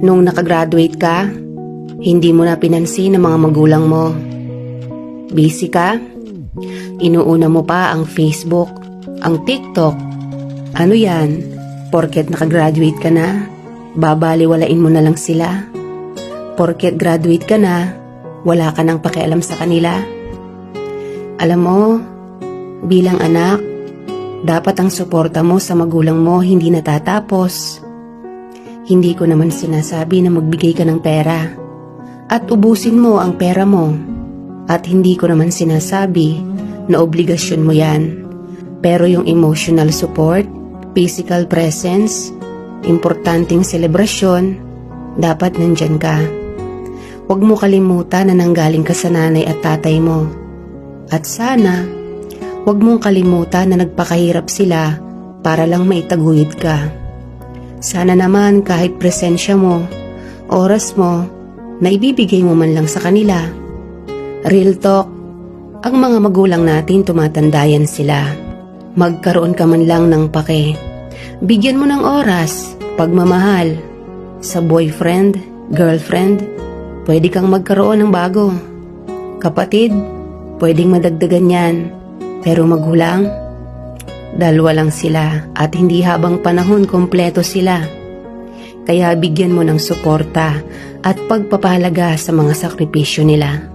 Nung nakagraduate ka, hindi mo na pinansin ang mga magulang mo. Busy ka? Inuuna mo pa ang Facebook, ang TikTok. Ano yan? Porket nakagraduate ka na, babaliwalain mo na lang sila. Porket graduate ka na, wala ka nang pakialam sa kanila. Alam mo, bilang anak, dapat ang suporta mo sa magulang mo hindi natatapos. Hindi ko naman sinasabi na magbigay ka ng pera at ubusin mo ang pera mo. At hindi ko naman sinasabi na obligasyon mo yan. Pero yung emotional support, physical presence, importanteng selebrasyon, dapat nandyan ka. Huwag mo kalimutan na nanggaling ka sa nanay at tatay mo. At sana, huwag mong kalimutan na nagpakahirap sila para lang maitaguyod ka. Sana naman kahit presensya mo, oras mo, na ibibigay mo man lang sa kanila. Real talk, ang mga magulang natin tumatandayan sila. Magkaroon ka man lang ng pake. Bigyan mo ng oras, pagmamahal. Sa boyfriend, girlfriend, pwede kang magkaroon ng bago. Kapatid, pwedeng madagdagan yan. Pero magulang, dalawa lang sila at hindi habang panahon kompleto sila. Kaya bigyan mo ng suporta at pagpapahalaga sa mga sakripisyo nila.